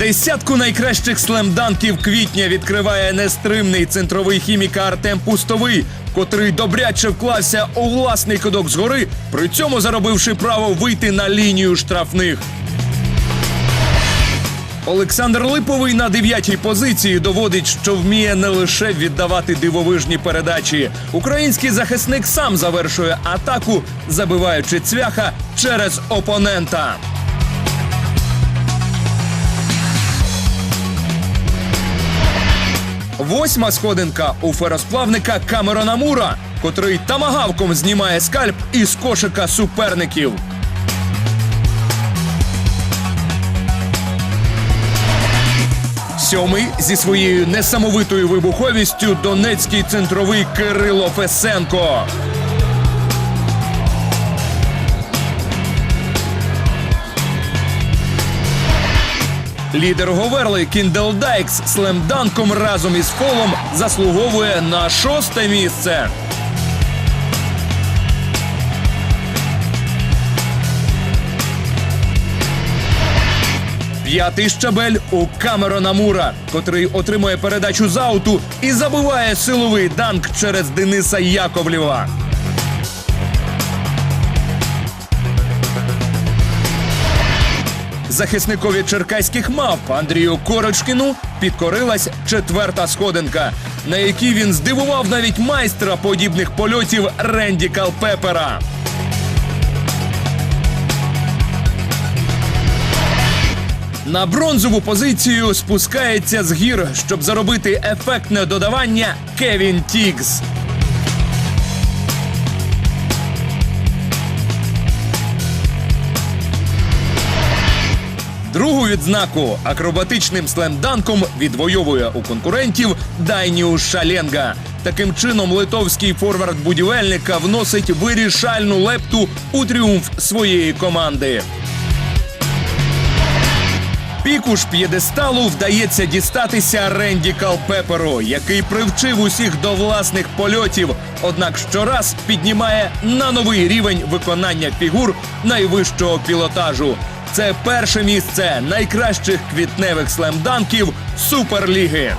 Десятку найкращих слемданків квітня відкриває нестримний центровий хімік Артем Пустовий, котрий добряче вклався у власний кидок згори, при цьому заробивши право вийти на лінію штрафних. Олександр Липовий на дев'ятій позиції доводить, що вміє не лише віддавати дивовижні передачі. Український захисник сам завершує атаку, забиваючи цвяха через опонента. Восьма сходинка у феросплавника Камерона Мура, котрий тамагавком знімає скальп із кошика суперників. Сьомий зі своєю несамовитою вибуховістю донецький центровий Кирило Фесенко. Лідер Говерли Кіндел Дайкс слемданком разом із фолом заслуговує на шосте місце. П'ятий щабель у Камерона Мура, котрий отримує передачу з ауту і забиває силовий данк через Дениса Яковлєва. Захисникові черкаських мавп Андрію Корочкіну підкорилась четверта сходинка, на якій він здивував навіть майстра подібних польотів Ренді Калпепера. На бронзову позицію спускається з гір, щоб заробити ефектне додавання Кевін Тігс. Другу відзнаку акробатичним слемданком відвоює у конкурентів Дайніус Шаленга. Таким чином, литовський форвард будівельника вносить вирішальну лепту у тріумф своєї команди. Піку ж п'єдесталу вдається дістатися Ренді Калпеперу, який привчив усіх до власних польотів, однак щораз піднімає на новий рівень виконання фігур найвищого пілотажу. Це перше місце найкращих квітневих слемданків Суперліги.